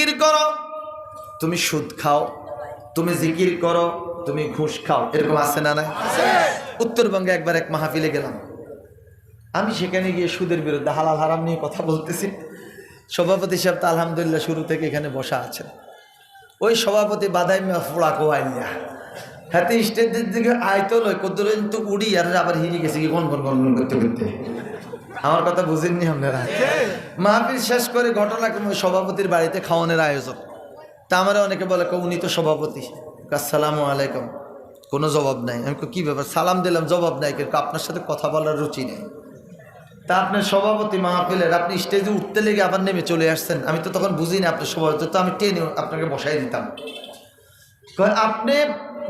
জিকির করো। তুমি সুদ খাও তুমি জিকির করো তুমি ঘুষ খাও। এরকম আছে না না উত্তরবঙ্গে একবার এক মাহফিলে গেলাম। আমি সেখানে গিয়ে সুদের বিরুদ্ধে হালাল হারাম নিয়ে কথা বলতেছি। সভাপতি সাহেব তো আলহামদুলিল্লাহ শুরু থেকে এখানে বসা আছেন। ওই সভাপতি বাদাই ফোড়া কোয়াইয়া। হাতে স্টেজের দিকে আয়তো লয় কত উড়ি আর আবার হিরি গেছে কি গন গন গন গন করতে করতে। আমার কথা বুঝেননি আপনারা। মাহফিল শেষ করে ঘটনাক্রমে সভাপতির বাড়িতে খাওয়ানোর আয়োজন। তা আমার অনেকে বলে "কো, উনি তো সভাপতি। আসসালামু আলাইকুম। কোনো জবাব নাই। আমি কি ব্যাপার? সালাম দিলাম জবাব নাই। কিন্তু আপনার সাথে কথা বলার রুচি নেই। তা আপনার সভাপতি মাহফিলের আপনি স্টেজে উঠতে লেগে আবার নেমে চলে আসছেন। আমি তো তখন বুঝি না আপনার সভাপতি তো আমি টেনে আপনাকে বসাই দিতাম। আপনি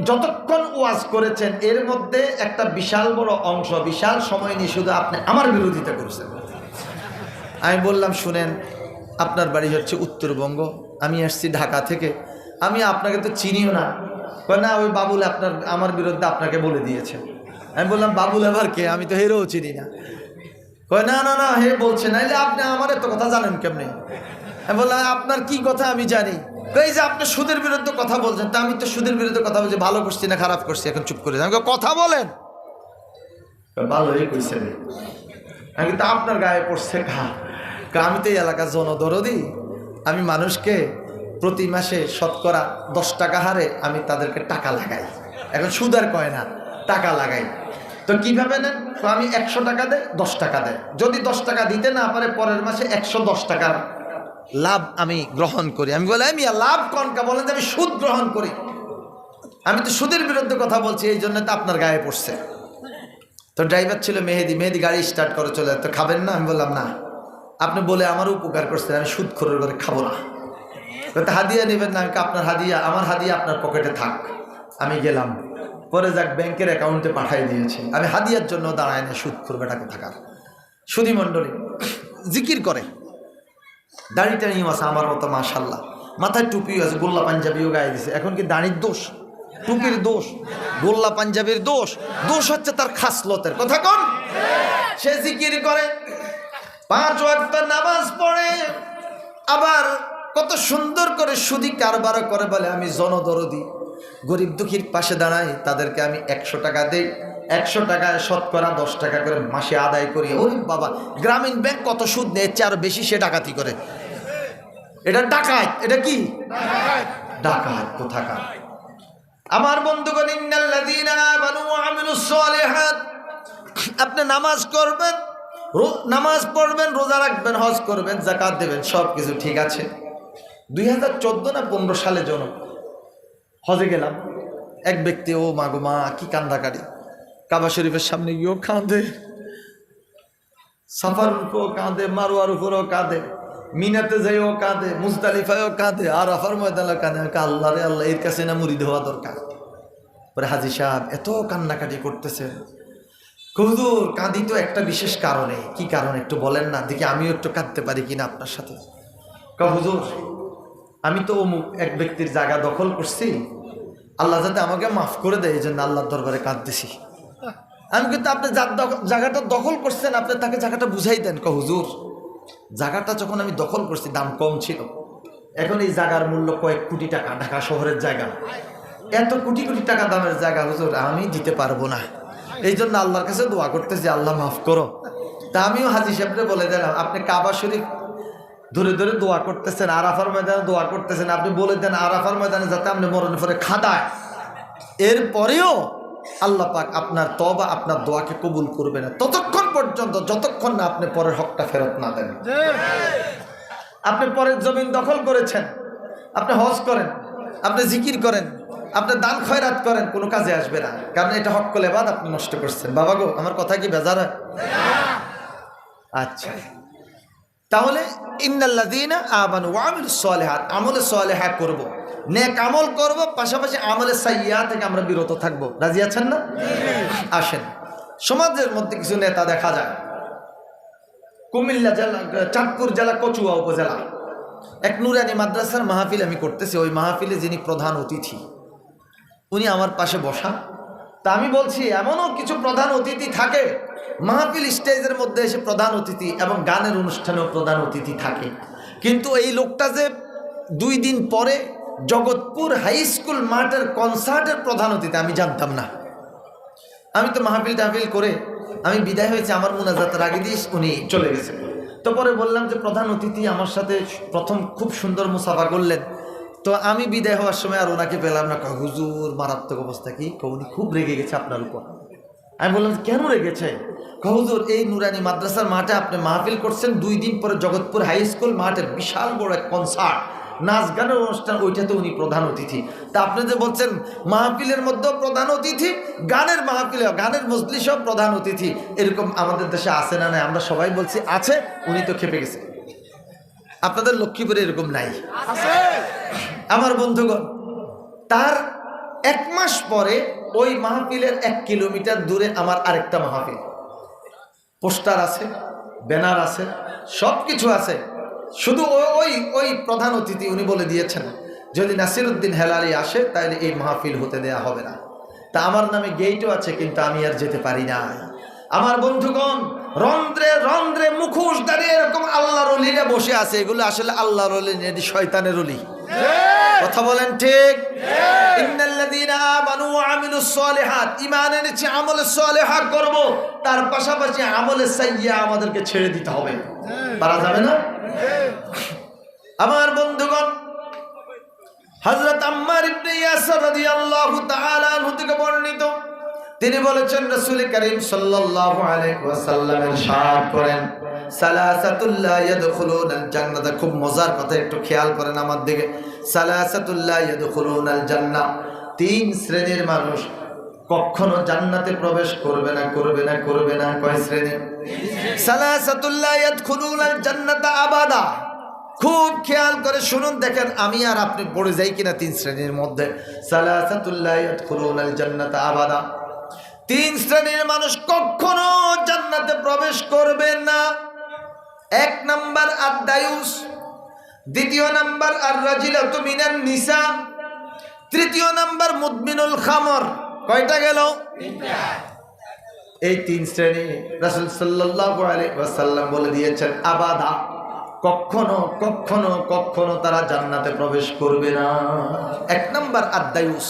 যতক্ষণ ওয়াজ করেছেন, এর মধ্যে একটা বিশাল বড় অংশ, বিশাল সময় নিয়ে শুধু আপনি আমার বিরোধিতা করেছেন। আমি বললাম, শুনেন, আপনার বাড়ি হচ্ছে উত্তরবঙ্গ, আমি আসছি ঢাকা থেকে। আমি আপনাকে তো চিনিও না। না, ওই বাবুল আপনার, আমার বিরুদ্ধে আপনাকে বলে দিয়েছে। আমি বললাম, বাবুল আবার কে? আমি তো হেরেও চিনি না। কয়, না না না, হে বলছে, নাইলে আপনি আমার এত কথা জানেন কেমনে? বললাম আপনার কি কথা আমি জানি? এই যে আপনি সুদের বিরুদ্ধে কথা বলছেন। তা আমি তো সুদের বিরুদ্ধে কথা বলছি ভালো করছি না খারাপ করছি এখন চুপ করে যান। আমি কই, কথা বলেন? ভালোই কইছে আমি কিন্তু আপনার গায়ে পড়ছে ঘা আমি তো এই এলাকার জনদরদি। আমি মানুষকে প্রতি মাসে শতকরা দশ টাকা হারে আমি তাদেরকে টাকা লাগাই। এখন সুদ আর কয় না টাকা লাগাই। তো কীভাবে নেন? তো আমি একশো টাকা দেয় দশ টাকা দেয় যদি দশ টাকা দিতে না পারে পরের মাসে একশো দশ টাকার লাভ আমি গ্রহণ করি। আমি বলি আমি লাভ কনকা বলেন যে, আমি সুদ গ্রহণ করি। আমি তো সুদের বিরুদ্ধে কথা বলছি, এই জন্য তো আপনার গায়ে পড়ছে। তো ড্রাইভার ছিল মেহেদি মেহেদি গাড়ি স্টার্ট করে চলে তো খাবেন না? আমি বললাম, না। আপনি বলে আমারও উপকার করছেন, আমি সুদ খোরের করে খাব না। তো হাদিয়া নেবেন না, আমি আপনার হাদিয়া, আমার হাদিয়া আপনার পকেটে থাক। আমি গেলাম। পরে যাক, ব্যাংকের অ্যাকাউন্টে পাঠাই দিয়েছি। আমি হাদিয়ার জন্য দাঁড়ায় না সুদ করবে টাকা থাকার। সুদী মণ্ডলী, জিকির করে। দাড়িটা নিয়ে আছে আমার মতো মাশাল্লাহ মাথায় টুপিও আছে, গোল্লা পাঞ্জাবিও গায়ে দিছে। এখন কি দাড়ির দোষ? টুপির দোষ? গোল্লা পাঞ্জাবির দোষ? দোষ হচ্ছে তার খাসলতের। কথা কোন? সে জিকির করে, পাঁচ ওয়াক্ত নামাজ পড়ে, আবার কত সুন্দর করে সুদি কারবার করে বলে, আমি জনদরদি, গরিব দুঃখীর পাশে দাঁড়াই, তাদেরকে আমি একশো টাকা দেই। একশো টাকায় শতকরা দশ টাকা করে মাসে আদায় করি ওরে বাবা, গ্রামীণ ব্যাংক কত সুদ নেয়, এর চেয়ে আরও বেশি সে ডাকাতি করে। এটা ডাকাত, এটা কি? ডাকাত, কোথাকার? আমার বন্ধুগণ আপনি নামাজ করবেন নামাজ পড়বেন, রোজা রাখবেন, হজ করবেন জাকাত দেবেন সব কিছু ঠিক আছে। দুই হাজার চোদ্দ না পনেরো সালে জন হজে গেলাম, এক ব্যক্তি, ও মা গো মা, কি কান্দাকারি। কাবা শরীফের সামনে গিয়েও কাঁদে। সাফার উপরেও কাঁদে মারোয়ার উপরেও কাঁদে, মিনাতে যাইও কাঁদে, মুজদালিফায়ও কাঁদে আর আফার ময়দানও কাঁদে আল্লাহ রে আল্লাহ, এর কাছে না মুড়ি দেওয়া দরকার? পরে হাজি সাহেব, এত কান্নাকাটি করতেছে। হুজুর, কাঁদি তো একটা বিশেষ কারণে। কি কারণ একটু বলেন না, দেখি আমিও একটু কাঁদতে পারি কিনা আপনার সাথে। হুজুর, আমি তো অমুক এক ব্যক্তির জায়গা দখল করছি। আল্লাহ যাতে আমাকে মাফ করে দেয়, এই জন্য আল্লাহর দরবারে কাঁদতেছি। আমি কিন্তু আপনি জায়গাটা দখল করছেন, আপনি তাকে জায়গাটা বুঝাই দেন, ক, হুজুর। জায়গাটা যখন আমি দখল করছি, দাম কম ছিল। এখন এই জায়গার মূল্য কয়েক কোটি টাকা, ঢাকা শহরের জায়গা। এত কোটি কোটি টাকা দামের জায়গা, হুজুর, আমি দিতে পারব না। এই জন্য আল্লাহর কাছে দোয়া করতেছি, আল্লাহ মাফ করো। তা আমিও হাজি সাহেবরে বলে দিলাম, আপনি কাবা শরীফ ধরে ধরে দোয়া করতেছেন, আরাফার ময়দানে দোয়া করতেছেন, আপনি বলে দেন আরাফার ময়দানে যাতে আপনি মরণ পরে খাদায়। এরপরেও আল্লাহ পাক আপনার তবা আপনার দোয়াকে কবুল করবে না। ততক্ষণ পর্যন্ত, যতক্ষণ না আপনি পরের হকটা ফেরত না দেন। আপনি পরের জমিন দখল করেছেন, আপনি হজ করেন, আপনি জিকির করেন, আপনি দান খয়রাত করেন, কোনো কাজে আসবে না। কারণ এটা হক কলে বাদ আপনি নষ্ট করছেন। বাবা গো, আমার কথা কি বেজার হয়? আচ্ছা। তাহলে, ইন্নাল্লাযীনা আমানু ওয়া আমিলুস সালিহাত, আমলে সালেহা করব। নেক আমল করব, পাশাপাশি আমলের সাইয়া থেকে আমরা বিরত থাকব। রাজি আছেন না? আসেন। সমাজের মধ্যে কিছু নেতা দেখা যায়। কুমিল্লা জেলা, চাঁদপুর জেলা, কচুয়া উপজেলা। এক নুরানি মাদ্রাসার মাহফিল আমি করতেছি, ওই মাহফিলে যিনি প্রধান অতিথি, উনি আমার পাশে বসা। তা আমি বলছি, এমনও কিছু প্রধান অতিথি থাকে, মাহফিল স্টেজের মধ্যে এসে প্রধান অতিথি এবং গানের অনুষ্ঠানেও প্রধান অতিথি থাকে। কিন্তু এই লোকটা যে দুই দিন পরে জগৎপুর হাই স্কুল মাঠের কনসার্টের প্রধান অতিথি, আমি জানতাম না। আমি তো মাহফিল টাহফিল করে আমি বিদায় হয়েছে, আমার মুনাজাতের আগে দিয়ে উনি চলে গেছে। তো পরে বললাম যে, প্রধান অতিথি আমার সাথে প্রথম খুব সুন্দর মুসাফা করলেন। তো আমি বিদায় হওয়ার সময় আর ওনাকে পেলাম না হুজুর, মারাত্মক অবস্থা কি? উনি খুব রেগে গেছে আপনার উপর। আমি বললাম, কেন রেগেছে? হুজুর, এই নুরানি মাদ্রাসার মাঠে আপনি মাহফিল করছেন, দুই দিন পরে জগৎপুর হাই স্কুল মাঠের বিশাল বড় এক কনসার্ট নাচ গানের অনুষ্ঠান ওইটাতে উনি প্রধান অতিথি। তা আপনি যে বলছেন মাহফিলের মধ্যেও প্রধান অতিথি গানের মাহফিলে গানের মজলিসও প্রধান অতিথি এরকম আমাদের দেশে আছে না নাই? আমরা সবাই বলছি আছে উনি তো খেপে গেছে। আপনাদের লক্ষ্মীপুরে এরকম নাই। আমার বন্ধুগণ তার এক মাস পরে ওই মাহফিলের এক কিলোমিটার দূরে আমার আরেকটা মাহফিল। পোস্টার আছে ব্যানার আছে সব কিছু আছে। শুধু ওই ওই প্রধান অতিথি উনি বলে দিয়েছেন, যদি নাসিরুদ্দিন হেলালি আসে তাহলে এই মাহফিল হতে দেয়া হবে না। তা আমার নামে গেইটও আছে, কিন্তু আমি আর যেতে পারি না। আমার বন্ধুগণ, রন্ধ্রে রন্ধ্রে মুখোশ দাঁড়িয়ে এরকম আল্লাহর বসে আছে, এগুলো আসলে আল্লাহর অলি শয়তানের অলি। কথা বলেন ঠিক? এনেছি আমলে সালেহা করব তার পাশাপাশি আমলে সাইয়া আমাদেরকে ছেড়ে দিতে হবে। পারা যাবে না? আমার বন্ধুগণ হজরত আম্মার ইবনে ইয়াসির রাদিয়াল্লাহু তাআলা থেকে তিনি বলেছেন, রাসূল করিম ওয়াসাল্লামের সাথ করেন খুব মজার কথা, একটু খেয়াল করেন আমার দিকে। তিন শ্রেণির মানুষ কখনো জান্নাতে প্রবেশ করবে না করবে না করবে না। কয় শ্রেণি? জান্নাত আবাদা। খুব খেয়াল করে শুনুন, দেখেন আমি আর আপনি পড়ে যাই কিনা তিন শ্রেণির মধ্যে। জান্নাত আবাদা। তিন শ্রেণির মানুষ কখনো জান্নাতে প্রবেশ করবে না। এক নাম্বার আর দায়ুস দ্বিতীয় নাম্বার আর রাজিলাতু মিনান নিসা, তৃতীয় নাম্বার মুদমিনুল খামর। কয়টা গেল? এই তিন শ্রেণি রাসূল ওয়াসাল্লাম বলে দিয়েছেন, আবাদা। কখনো কখনো কখনো তারা জান্নাতে প্রবেশ করবে না। এক নাম্বার আর দায়ুস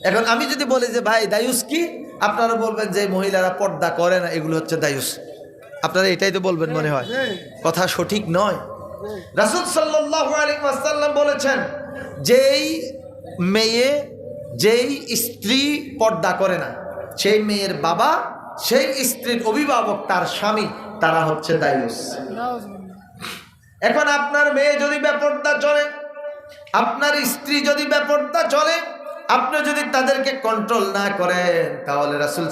এখন আমি যদি বলি যে ভাই দায়ুস কি? আপনারা বলবেন যে মহিলারা পর্দা করে না এগুলো হচ্ছে দায়ুস। আপনারা এটাই তো বলবেন মনে হয়। কথা সঠিক নয়। রাসুল সাল্লাল্লাহু আলাইহি ওয়াসাল্লাম বলেছেন যেই মেয়ে যেই স্ত্রী পর্দা করে না সেই মেয়ের বাবা সেই স্ত্রীর অভিভাবক তার স্বামী তারা হচ্ছে দায়ুস। এখন আপনার মেয়ে যদি বেপর্দা চলে আপনার স্ত্রী যদি বেপর্দা চলে আপনি যদি তাদেরকে কন্ট্রোল না করেন, তাহলে রাসুল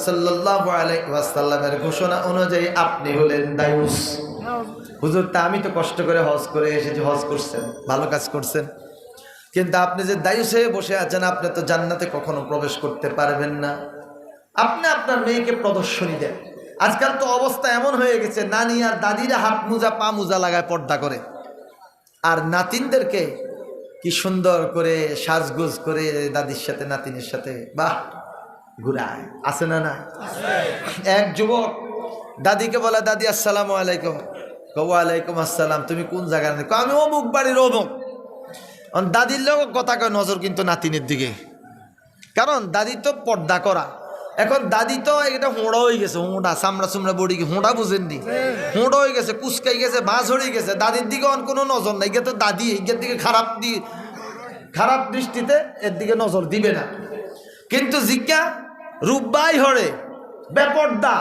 ওয়াসাল্লামের ঘোষণা অনুযায়ী আপনি হলেন দায়ুস। হুজুর, তা আমি তো কষ্ট করে হজ করে এসেছি, হজ করছেন, ভালো কাজ করছেন। কিন্তু আপনি যে দায়ুস হয়ে বসে আছেন, আপনি তো জান্নাতে কখনো প্রবেশ করতে পারবেন না। আপনি আপনার মেয়েকে প্রদর্শনী দেন। আজকাল তো অবস্থা এমন হয়ে গেছে, নানি আর দাদিরা হাত মোজা, পা মোজা লাগায় পর্দা করে। আর নাতিনদেরকে কি সুন্দর করে সাজগোজ করে দাদির সাথে, নাতিনের সাথে। বাহ, ঘুরায়। আছে না না এক যুবক দাদিকে বলে, দাদি, আসসালামু আলাইকুম। ওয়ালাইকুম আসসালাম। তুমি কোন জায়গায় আমি অমুক বাড়ির অমুক। দাদির লোক কথা কয়, নজর কিন্তু নাতিনের দিকে। কারণ দাদি তো পর্দা করা। এখন দাদি তো এটা হোঁড়া হয়ে গেছে, হোঁড়া, চামড়া চুমড়া বড়ি হোঁড়া বুঝেননি? হোঁড়া হয়ে গেছে, কুচকাই গেছে, বাঁশ হয়ে গেছে। দাদির দিকে অন কোনো নজর নাই তো দাদি এগের দিকে খারাপ দি, খারাপ দৃষ্টিতে এর দিকে নজর দিবে না। কিন্তু জিজ্ঞা, রূপবাই হরে, বেপর্দা,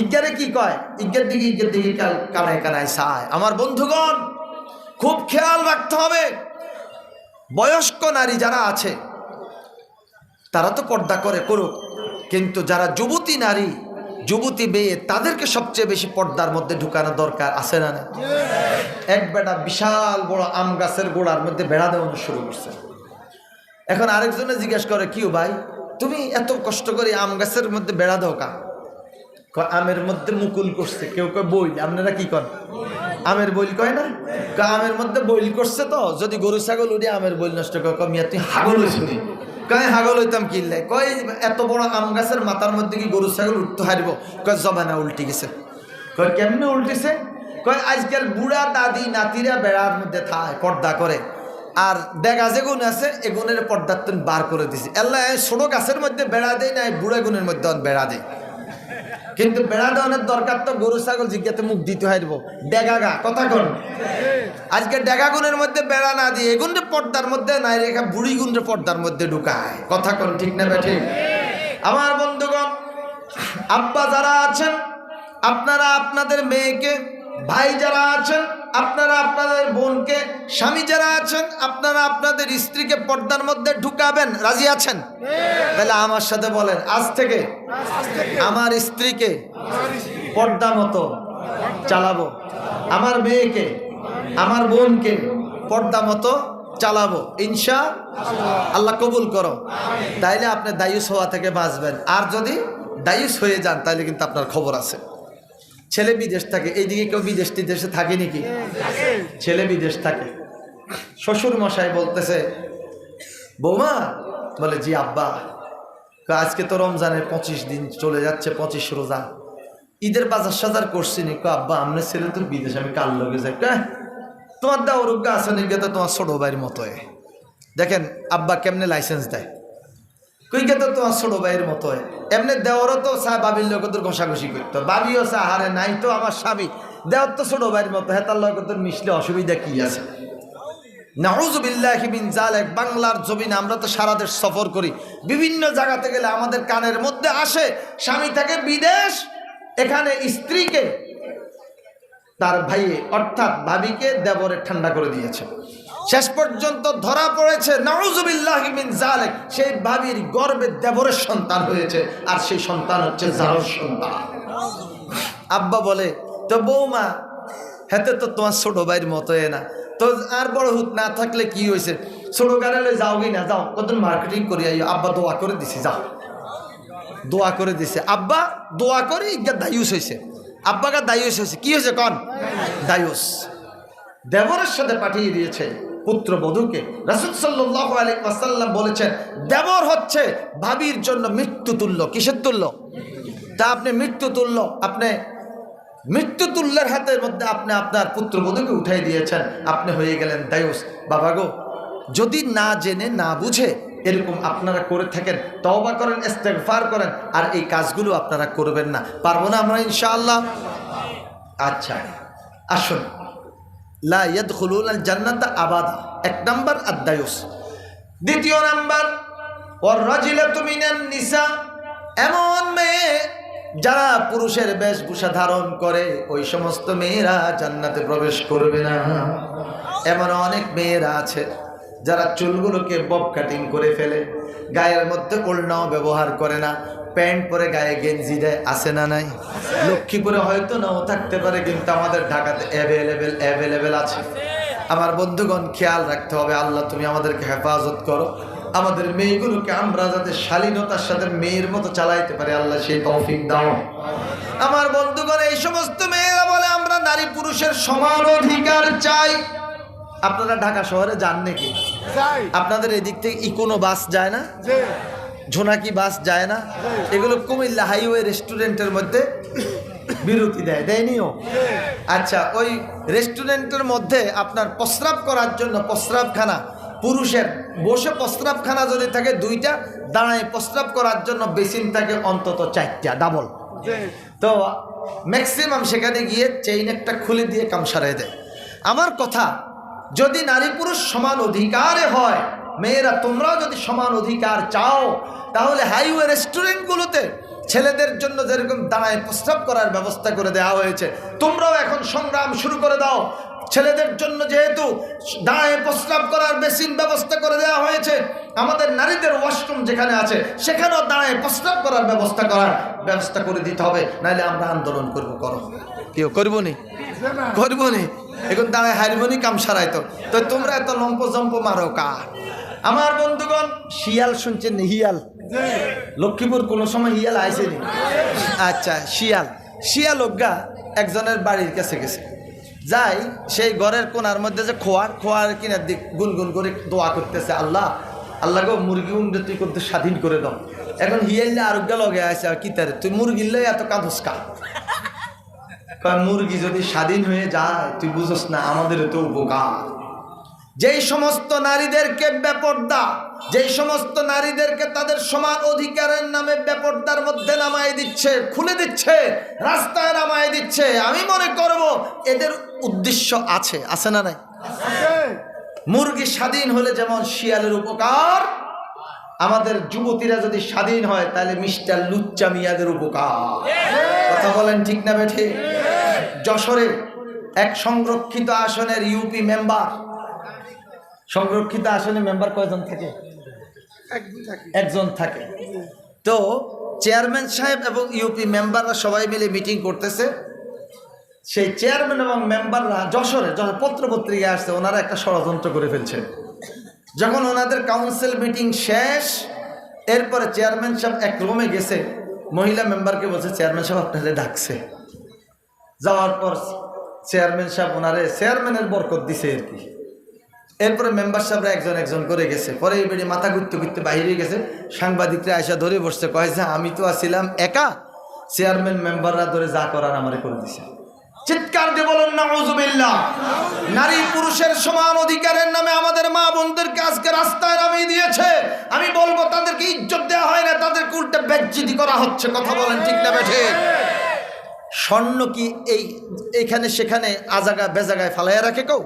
ইজ্ঞারে কি কয়? ইজ্ঞের দিকে ইজ্ঞের দিকে কানায় কানায় সায় আমার বন্ধুগণ, খুব খেয়াল রাখতে হবে, বয়স্ক নারী যারা আছে, তারা তো পর্দা করে, করুক। কিন্তু যারা যুবতী নারী, যুবতী মেয়ে, তাদেরকে সবচেয়ে বেশি পর্দার মধ্যে ঢুকানো দরকার আছে না না এক বেটা বিশাল বড় আম গাছের গোড়ার মধ্যে বেড়া দেওয়ানো শুরু করছে। এখন আরেকজনে জিজ্ঞেস করে কিউ ভাই, তুমি এত কষ্ট করে আম গাছের মধ্যে বেড়া দাও কা আমের মধ্যে মুকুল করছে। কেউ কয়, বইল। আপনারা কি কন? আমের বইল? কয় না? আমের মধ্যে বইল করছে তো, যদি গরু, ছাগল উঠে আমের বইল নষ্ট করে মিয়া, তুই হাগল শুনি কয় হাগল হইতাম কিনলে কয়, এত বড় আম গাছের মাথার মধ্যে কি গরু ছাগল উঠতে হারব? কয় জমানা উল্টি গেছে। কয়, কেমনে উল্টিছে? কয়, আজকাল বুড়া, দাদি, নাতিরা বেড়ার মধ্যে থায়, পর্দা করে। আর দেখা যে গুণ আছে এ গুণের পর্দার তুমি বার করে দিছে। এল্লা ছোট গাছের মধ্যে বেড়া দেয় না বুড়া গুণের মধ্যে বেড়া দেয়। কিন্তু বেড়া দেওয়ানোর দরকার তো গরু, ছাগল জিজ্ঞাতে মুখ দিতে হয় ডেগা গা কথা কন। আজকে ডেগা গুণের মধ্যে বেড়া না দিয়ে এগুনরে পর্দার মধ্যে নাই রেখা বুড়ি গুণরে পর্দার মধ্যে ঢুকায়। কথা কন, ঠিক না ঠিক আমার বন্ধুগণ, আব্বা যারা আছেন, আপনারা আপনাদের মেয়েকে ভাই যারা আছেন, আপনারা আপনাদের বোনকে, স্বামী যারা আছেন, আপনারা আপনাদের স্ত্রীকে পর্দার মধ্যে ঢুকাবেন। রাজি আছেন? তাহলে আমার সাথে বলেন, আজ থেকে আমার স্ত্রীকে পর্দা মতো চালাবো। আমার মেয়েকে, আমার বোনকে পর্দা মতো চালাবো। ইনশা আল্লাহ কবুল করো। তাইলে আপনি দায়ুস হওয়া থেকে বাঁচবেন। আর যদি দায়ুস হয়ে যান তাহলে কিন্তু আপনার খবর আছে। ছেলে বিদেশ থাকে এইদিকে কেউ বিদেশ দেশে থাকে নাকি? ছেলে বিদেশ থাকে। শ্বশুর মশাই বলতেছে বৌমা বলে জি আব্বা আজকে তো রমজানের পঁচিশ দিন চলে যাচ্ছে পঁচিশ রোজা। ঈদের বাজার সাজার করছি নি। আব্বা আপনার ছেলে তো বিদেশ আমি কাল লগে যাই? তোমার দা আছে তো তোমার ছোট ভাইয়ের মতো দেখেন আব্বা কেমনে লাইসেন্স দেয়? কুইকে তো তোমার ছোট ভাইয়ের মতো? এমনি দেওয়ারও তো চা বাবির লোক তোর ঘষাঘষি করতো। বাবিও চা হারে নাই তো আমার স্বামী। দেওয়ার তো ছোট ভাইয়ের মতো হেতার লোক তোর মিশলে অসুবিধা কি আছে? নাউজুবিল্লাহিমিন জালেক বাংলার জমিনে আমরা তো সারা দেশ সফর করি। বিভিন্ন জায়গাতে গেলে আমাদের কানের মধ্যে আসে, স্বামী থাকে বিদেশ, এখানে স্ত্রীকে তার ভাইয়ে, অর্থাৎ ভাবিকে দেবরে ঠান্ডা করে দিয়েছে। শেষ পর্যন্ত ধরা পড়েছে নাউজুবিল্লাহিমিন জালেক সেই ভাবির গর্বে দেবরের সন্তান হয়েছে, আর সেই সন্তান হচ্ছে জারর সন্তান। আব্বা বলে, তো বৌমা, হাতে তো তোমার ছোট ভাইয়ের মতো না। তো আর বড় হুত না থাকলে কি হয়েছে? ছোট গাড়ালে যাও কি না যাও কত মার্কেটিং করি আইও। আব্বা দোয়া করে দিছি, যাও। দোয়া করে দিছে। আব্বা দোয়া করে ইজ্ঞা দায়ুস হয়েছে আব্বাকে দায়ুস হয়েছে কি হয়েছে কন? দায়ুস। দেবরের সাথে পাঠিয়ে দিয়েছে। পুত্র বধূকে রাসুল সাল্লাহ আলী ওয়াসাল্লাম বলেছেন, দেবর হচ্ছে ভাবির জন্য মৃত্যু তুল্য। কিসের তুল্য? তা আপনি মৃত্যু তুল্য, আপনি মৃত্যু তুল্যের হাতের মধ্যে আপনি আপনার পুত্র পুত্রবধূকে উঠাই দিয়েছেন। আপনি হয়ে গেলেন দায়ুস। বাবা গো, যদি না জেনে, না বুঝে, এরকম আপনারা করে থাকেন, তওবা করেন, ইস্তেগফার করেন, আর এই কাজগুলো আপনারা করবেন না। পারব না আমরা ইনশাআল্লাহ? আচ্ছা আসুন। লা ইয়াদখুলুন আল জান্নাতা আবাদা। এক নাম্বার আদায়ুস দ্বিতীয় নাম্বার ওর রাজিলাতু মিনান নিসা। এমন মেয়ে যারা পুরুষের বেশভূষা ধারণ করে, ওই সমস্ত মেয়েরা জান্নাতে প্রবেশ করবে না। এমন অনেক মেয়েরা আছে যারা চুলগুলোকে বব কাটিং করে ফেলে, গায়ের মধ্যে ওড়নাও ব্যবহার করে না। প্যান্ট পরে গায়ে গেঞ্জি দেয় আছে না নাই? লক্ষ্মীপুরে হয়তো নাও থাকতে পারে কিন্তু আমাদের ঢাকাতে অ্যাভেলেবেল অ্যাভেলেবেল আছে। আমার বন্ধুগণ খেয়াল রাখতে হবে আল্লাহ তুমি আমাদেরকে হেফাজত করো। আমাদের মেয়েগুলোকে আমরা যাতে শালীনতার সাথে মেয়ের মতো চালাইতে পারি আল্লাহ সেই তৌফিক দাও। আমার বন্ধুগণ এই সমস্ত মেয়েরা বলে আমরা নারী পুরুষের সমান অধিকার চাই। আপনারা ঢাকা শহরে যান নাকি? আপনাদের এদিক থেকে ইকোনো বাস যায় না? ঝোনাকি বাস যায় না? এগুলো কুমিল্লা হাইওয়ে রেস্টুরেন্টের মধ্যে বিরতি দেয় দেয়নিও আচ্ছা ওই রেস্টুরেন্টের মধ্যে আপনার প্রস্রাব করার জন্য প্রস্রাবখানা, পুরুষের বসে প্রস্রাবখানা যদি থাকে দুইটা, দাঁড়ায় প্রস্রাব করার জন্য বেসিন থাকে অন্তত চারটা, ডাবল। তো ম্যাক্সিমাম সেখানে গিয়ে চেইন একটা খুলে দিয়ে কাম সারাই দেয়। আমার কথা, যদি নারী পুরুষ সমান অধিকারে হয় মেয়েরা তোমরাও যদি সমান অধিকার চাও, তাহলে হাইওয়ে রেস্টুরেন্টগুলোতে ছেলেদের জন্য যেরকম দাঁড়ায় প্রস্রাব করার ব্যবস্থা করে দেওয়া হয়েছে, তোমরাও এখন সংগ্রাম শুরু করে দাও। ছেলেদের জন্য যেহেতু দাঁড়ায় প্রস্রাব করার মেশিন ব্যবস্থা করে দেওয়া হয়েছে, আমাদের নারীদের ওয়াশরুম যেখানে আছে, সেখানেও দাঁড়ায় প্রস্রাব করার ব্যবস্থা করার ব্যবস্থা করে দিতে হবে, নাহলে আমরা আন্দোলন করব করো কেউ করব নি? করব নি? এখন দাঁড়ায় হারবনি কাম সারাইতো তো। তোমরা এত লম্প জম্প মারো কার? আমার বন্ধুগণ, শিয়াল শুনছেন? হিয়াল। লক্ষ্মীপুর কোনো সময় হিয়াল আইসেনি আচ্ছা শিয়াল। শিয়াল অজ্ঞা একজনের বাড়ির কাছে গেছে। যাই, সেই ঘরের কোনার মধ্যে যে খোয়ার খোয়ার কিনার দিক গুনগুন করে দোয়া করতেছে আল্লাহ। আল্লাহ গো, মুরগি উন্ডে তুই করতে স্বাধীন করে দাও। এখন হিয়াল্লে আরোগ্য লগে আছে আর কি তারে, তুই মুরগিলে এত কাঁদস কা? মুরগি যদি স্বাধীন হয়ে যায়, তুই বুঝোস না আমাদের তো উপকার। যেই সমস্ত নারীদেরকে বেপর্দা, যেই সমস্ত নারীদেরকে তাদের সমান অধিকারের নামে বেপর্দার মধ্যে নামায় দিচ্ছে, খুলে দিচ্ছে, রাস্তায় নামায় দিচ্ছে, আমি মনে করব এদের উদ্দেশ্য আছে আছে না নাই? মুরগি স্বাধীন হলে যেমন শিয়ালের উপকার, আমাদের যুবতীরা যদি স্বাধীন হয়, তাহলে মিস্টার লুচ্চা মিয়াদের উপকার। কথা বলেন ঠিক না বেঠে? যশোরে এক সংরক্ষিত আসনের ইউপি মেম্বার সংরক্ষিত আসনে মেম্বার কয়জন থাকে? একজন থাকে। তো চেয়ারম্যান সাহেব এবং ইউপি মেম্বাররা সবাই মিলে মিটিং করতেছে। সেই চেয়ারম্যান এবং মেম্বাররা যশোরে, যশোর পত্রপত্রিকা আসছে, ওনারা একটা ষড়যন্ত্র করে ফেলছে। যখন ওনাদের কাউন্সিল মিটিং শেষ, এরপরে চেয়ারম্যান সাহেব এক রুমে গেছে, মহিলা মেম্বারকে বলছে চেয়ারম্যান সাহেব আপনাদের ডাকছে। যাওয়ার পর চেয়ারম্যান সাহেব ওনারে চেয়ারম্যানের বরকত দিছে আর কি। এরপরে মেম্বার সাহেবরা একজন একজন করে গেছে। পরে এই বেড়ে মাথা ঘুরতে ঘুরতে বাইরে গেছে। সাংবাদিকরা এসে ধরে বসছে, কয় যে আমি তো আসছিলাম একা। চেয়ারম্যান মেম্বাররা ধরে যা করার আমারে করে দিছে। চিৎকার দিয়ে বলুন না নারী পুরুষের সমান অধিকারের নামে আমাদের মা বোনদেরকে আজকে রাস্তায় নামিয়ে দিয়েছে। আমি বলব, তাদেরকে ইজ্জত দেওয়া হয় না, তাদেরকে উল্টে বেজ্জিতি করা হচ্ছে। কথা বলেন ঠিক না বেঠে? স্বর্ণ কি এই এখানে সেখানে আজাগা বেজাগায় ফালাইয়া রাখে কেউ?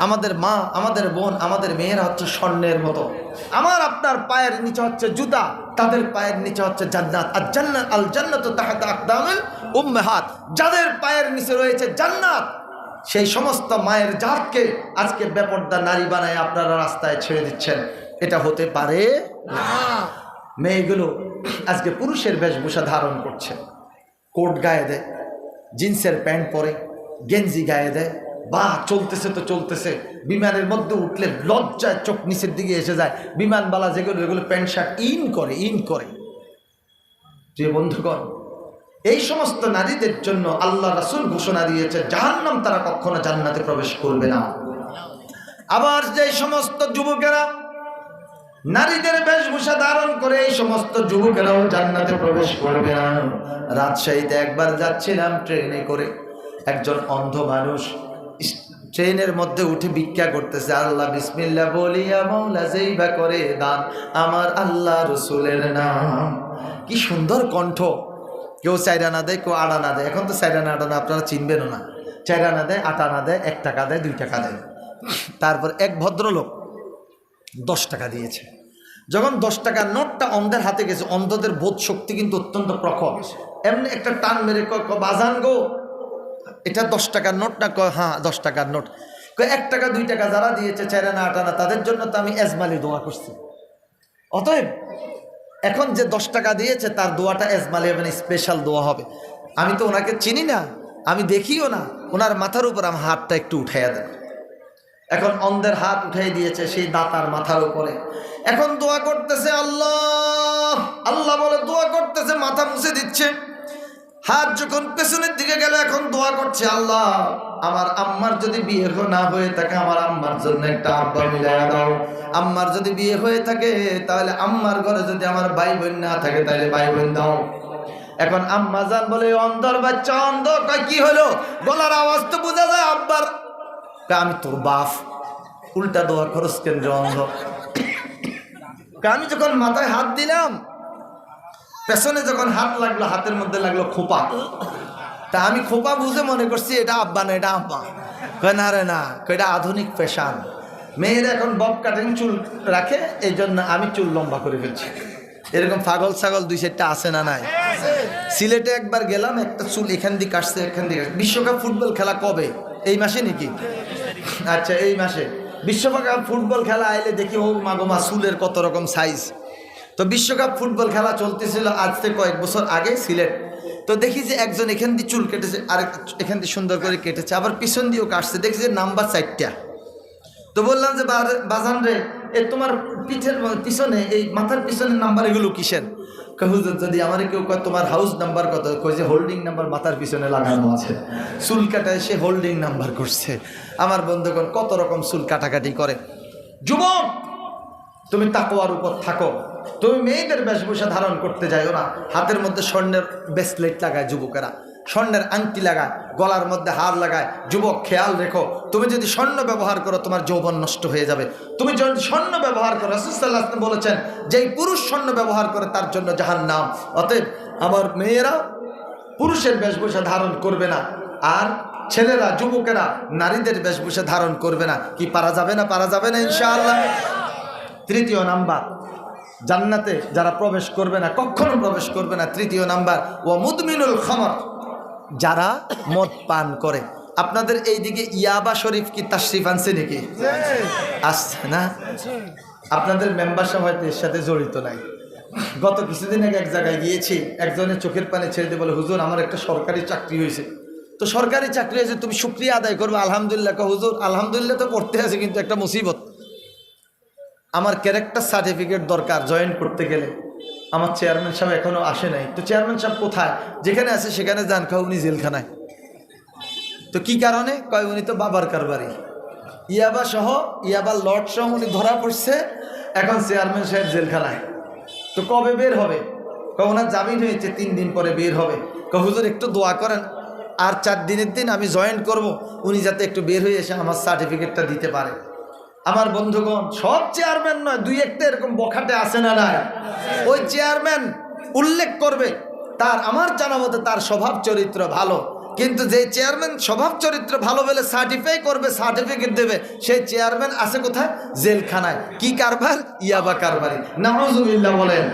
আমাদের মা আমাদের বোন আমাদের মেয়েরা হচ্ছে স্বর্ণের মতো। আমার আপনার পায়ের নিচে হচ্ছে জুতা তাদের পায়ের নিচে হচ্ছে জান্নাত। আর জান্নাত আল জান্নাত তাহাতা আকদামেল উম্মেহাত। যাদের পায়ের নিচে রয়েছে জান্নাত সেই সমস্ত মায়ের জাতকে আজকে বেপর্দা নারী বানায় আপনারা রাস্তায় ছেড়ে দিচ্ছেন। এটা হতে পারে না। মেয়েগুলো আজকে পুরুষের বেশভূষা ধারণ করছে। কোট গায়ে দেয়, জিন্সের প্যান্ট পরে, গেঞ্জি গায়ে দেয়, বা চলতেছে তো চলতেছে, বিমানের মধ্যে উঠলে লজ্জায় চোখ নিচের দিকে এসে যায়, বিমানবালা যেগুলো এগুলো প্যান্ট শার্ট ইন করে ইন করে। যে বন্ধুগণ, এই সমস্ত নারীদের জন্য আল্লাহ রাসুল ঘোষণা দিয়েছে, জাহান্নাম তারা কখনো জান্নাতে প্রবেশ করবে না। আবার যে সমস্ত যুবকেরা নারীদের বেশভূষা ধারণ করে এই সমস্ত যুবকেরাও জান্নাতে প্রবেশ করবে না। রাজশাহীতে একবার যাচ্ছিলাম ট্রেনে করে। একজন অন্ধ মানুষ ট্রেনের মধ্যে উঠে ভিক্ষা করতেছে, আল্লাহ বিসমিল্লা বলিয়া মৌলা যেই বা করে দান, আমার আল্লাহ রসুলের নাম। কি সুন্দর কণ্ঠ। কেউ চাইরানা দেয়, কেউ আড়ানা দেয়। এখন তো চাইরানা আটানা আপনারা চিনবেনও না। চাইরানা দেয় আটানা দেয়, এক টাকা দেয়, দুই টাকা দেয়। তারপর এক ভদ্রলোক দশ টাকা দিয়েছে। যখন দশ টাকার নোটটা অন্ধের হাতে গেছে, অন্ধদের বোধ শক্তি কিন্তু অত্যন্ত প্রখর। এমনি একটা টান মেরে বাজান গো। এটা দশ টাকার নোট না হ্যাঁ দশ টাকার নোট। এক টাকা, দুই টাকা যারা দিয়েছে চাইরা না আটানা তাদের জন্য তো আমি এজমালি দোয়া করছি। অতএব, এখন যে দশ টাকা দিয়েছে, তার দোয়াটা এজমালি মানে স্পেশাল দোয়া হবে। আমি তো ওনাকে চিনি না, আমি দেখিও না, ওনার মাথার উপর আমার হাতটা একটু উঠাইয়া দেন। এখন অন্ধের হাত উঠাই দিয়েছে সেই দাতার মাথার উপরে। এখন দোয়া করতেছে আল্লাহ। আল্লাহ বলে, দোয়া করতেছে, মাথা মুছে দিচ্ছে। হাত যখন পেছনের দিকে গেল, এখন দোয়া করছে, আল্লাহ, আমার আম্মার যদি বিয়ে না হয়ে থাকে, আমার আম্মার জন্য একটা আব্বা মিলাই দাও। আম্মার যদি বিয়ে হয়ে থাকে, তাহলে আম্মার ঘরে যদি আমার ভাই বোন না থাকে, তাহলে ভাই বোন দাও। এখন আম্মা জান বলে অন্ধর বাচ্চা, অন্ধ কি হলো? গলার আওয়াজ তো বোঝা যায়, আব্বার আমি তোর বাপ? উল্টা দোয়া খরচ কেন্দ্র অন্ধ? আমি যখন মাথায় হাত দিলাম, পেছনে যখন হাত লাগল, হাতের মধ্যে লাগল খোপা। তা আমি খোপা বুঝে মনে করছি, এটা আব্বা না, এটা আব্বা কয়, না রে, না। এটা আধুনিক ফ্যাশন। মেয়েরা এখন বব কাটিং চুল রাখে এই জন্য আমি চুল লম্বা করে ফেলছি। এরকম পাগল ছাগল দুই চারটা আছে না নাই? সিলেটে একবার গেলাম, একটা চুল এখান দিয়ে কাটছে, এখান দিয়ে। বিশ্বকাপ ফুটবল খেলা কবে? এই মাসে নাকি? আচ্ছা এই মাসে। বিশ্বকাপ ফুটবল খেলা আইলে দেখি, ও মাগোমা চুলের কত রকম সাইজ তো বিশ্বকাপ ফুটবল খেলা চলতেছিল আজ থেকে কয়েক বছর আগে সিলেট। তো দেখি যে একজন এখান দিয়ে চুল কেটেছে আরেক এখান দিয়ে সুন্দর করে কেটেছে, আবার পিছন দিয়েও কাটছে দেখি যে নাম্বার চারটা। তো বললাম যে বাজান রে, এ তোমার পিঠের পিছনে, এই মাথার পিছনের নাম্বার এগুলো কিসের? যদি আমার কেউ কয়, তোমার হাউস নাম্বার কত? কই যে হোল্ডিং নাম্বার মাথার পিছনে লাগানো আছে। চুল কাটায় সে হোল্ডিং নাম্বার করছে। আমার বন্ধুগণ, কত রকম চুল কাটাকাটি করে। যুবক, তুমি তাকোয়ার উপর থাকো। তুমি মেয়েদের বেশভূষা ধারণ করতে যাইও না। হাতের মধ্যে স্বর্ণের ব্রেসলেট লাগায় যুবকেরা। স্বর্ণের আংটি লাগায়, গলার মধ্যে হার লাগায়, যুবক, খেয়াল রেখো। তুমি যদি স্বর্ণ ব্যবহার করো, তোমার যৌবন নষ্ট হয়ে যাবে। তুমি যদি স্বর্ণ ব্যবহার করো রসুল্লাহ বলেছেন, যেই পুরুষ স্বর্ণ ব্যবহার করে, তার জন্য যাহার নাম অতএব আমার মেয়েরা পুরুষের বেশভূষা ধারণ করবে না, আর ছেলেরা, যুবকেরা নারীদের বেশভূষা ধারণ করবে না। কি পারা যাবে না, পারা যাবে না, ইনশাআল্লাহ। তৃতীয় নাম্বার, জান্নাতে যারা প্রবেশ করবে না, কখনো প্রবেশ করবে না, তৃতীয় নাম্বার ও মুদমিনুল খমর। যারা মদ পান করে। আপনাদের এইদিকে ইয়াবা শরীফ কি তাশরিফ আনছে নাকি? আসছে না? আপনাদের মেম্বারশিপ হয়তো এর সাথে জড়িত নাই। গত কিছুদিন আগে এক জায়গায় গিয়েছি, একজনের চোখের পানি ছেড়ে দিয়ে বলে, হুজুর, আমার একটা সরকারি চাকরি হয়েছে। তো সরকারি চাকরি হয়েছে, তুমি শুক্রিয়া আদায় করবে, আলহামদুলিল্লাহ। হুজুর, আলহামদুলিল্লাহ তো করতে আছে, কিন্তু একটা মুসিবত। আমার ক্যারেক্টার সার্টিফিকেট দরকার জয়েন করতে গেলে। আমার চেয়ারম্যান সাহেব এখনও আসে নাই। তো চেয়ারম্যান সাহেব কোথায়? যেখানে আছে সেখানে যান খাও উনি জেলখানায়। তো কি কারণে? কয় উনি তো বাবার কারবারি। ইয়াবা সহ, ইয়াবা লর্ড সহ উনি ধরা পড়ছে, এখন চেয়ারম্যান সাহেব জেলখানায়। তো কবে বের হবে? কয় ওনার জামিন হয়েছে, তিন দিন পরে বের হবে। কয়, হুজুর, একটু দোয়া করেন। আর চার দিনের দিন আমি জয়েন করব। উনি যাতে একটু বের হয়ে এসে আমার সার্টিফিকেটটা দিতে পারে। আমার বন্ধুগণ, সব চেয়ারম্যান নয়, দুই একটা এরকম বখাটে আসে না নাই? ওই চেয়ারম্যান উল্লেখ করবে, তার, আমার জানা মতে তার স্বভাব চরিত্র ভালো। কিন্তু যে চেয়ারম্যান স্বভাব চরিত্র ভালো বলে সার্টিফাই করবে সার্টিফিকেট দেবে, সেই চেয়ারম্যান আছে কোথায়? জেলখানায়। কি কারবার? ইয়াবা কারবারি। নামজুবিল্লাহ বলেন।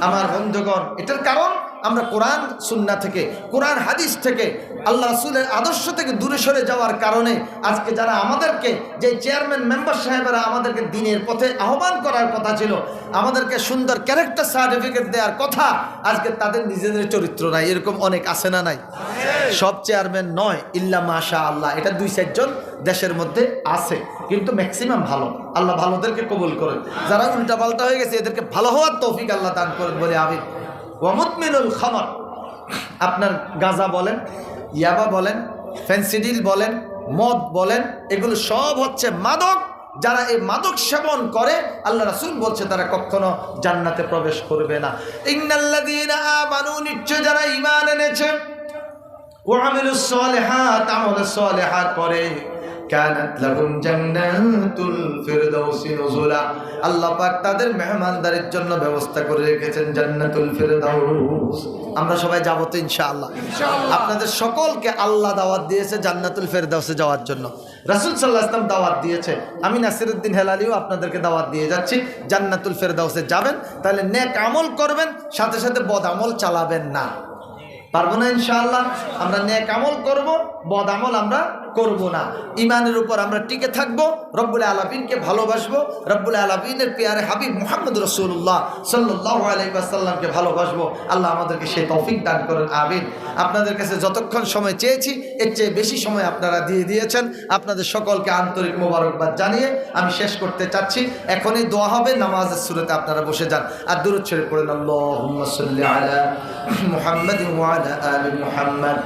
আমার বন্ধুগণ, এটার কারণ আমরা কোরআন, সুন্না থেকে, কোরআন, হাদিস থেকে, আল্লাহ রাসুলের আদর্শ থেকে দূরে সরে যাওয়ার কারণে আজকে যারা আমাদেরকে, যে চেয়ারম্যান, মেম্বার সাহেবেরা আমাদেরকে দিনের পথে আহ্বান করার কথা ছিল, আমাদেরকে সুন্দর ক্যারেক্টার সার্টিফিকেট দেওয়ার কথা, আজকে তাদের নিজেদের চরিত্র নাই। এরকম অনেক আছে না নাই? সব চেয়ারম্যান নয়, ইল্লা মাশা আল্লাহ এটা দুই চারজন দেশের মধ্যে আছে, কিন্তু ম্যাক্সিমাম ভালো। আল্লাহ ভালোদেরকে কবুল করেন। যারা উল্টা পাল্টা হয়ে গেছে, এদেরকে ভালো হওয়ার তৌফিক আল্লাহ দান করেন বলে আমি ওয়ামুতমিনুল খামর। আপনার গাঁজা বলেন, ইয়াবা বলেন, ফেন্সিডিল বলেন, মদ বলেন, এগুলো সব হচ্ছে মাদক। যারা এই মাদক সেবন করে, আল্লাহ রাসূল বলছে, তারা কখনো জান্নাতে প্রবেশ করবে না। আমানু যারা ঈমান এনেছে। ওয়ামিলুস সালিহাত আমল সালিহাত করে কানাত লাহুম জান্নাতুল ফিরদাউসি নুজুলা। আল্লাহ পাক তাদের মেহমানদারির জন্য ব্যবস্থা করে রেখেছেন জান্নাতুল ফিরদাউস। আমরা সবাই যাব তো ইনশাআল্লাহ। আপনাদের সকলকে আল্লাহ দাওয়াত দিয়েছে জান্নাতুল ফেরদাউসে যাওয়ার জন্য। রাসূল সাল্লাল্লাহু আলাইহি ওয়াসাল্লাম দাওয়াত দিয়েছে। আমি নাসিরউদ্দিন হেলালিও আপনাদেরকে দাওয়াত দিয়ে যাচ্ছি। জান্নাতুল ফেরদাউসে যাবেন তাহলে নেক আমল করবেন সাথে সাথে বদ আমল চালাবেন না। পারব না ইনশাআল্লাহ? আমরা নেক আমল করব বদ আমল আমরা করব না। ইমানের উপর আমরা টিকে থাকব, রব্বুল আলমিনকে ভালোবাসবো, রব্বুল আলমিনের পেয়ারে হাবিব মোহাম্মদ রসুল্লাহ সাল্লাহ ভালোবাসবো। আল্লাহ আমাদেরকে সেই তৌফিক দান করেন আবিন আপনাদের কাছে যতক্ষণ সময় চেয়েছি, এর চেয়ে বেশি সময় আপনারা দিয়ে দিয়েছেন। আপনাদের সকলকে আন্তরিক মোবারকবাদ জানিয়ে আমি শেষ করতে চাচ্ছি। এখনই দোয়া হবে, নামাজের সুরতে আপনারা বসে যান। আর দূর ছেড়ে পড়েন আল্লাহ মোহাম্মদ মুহাম্মদ।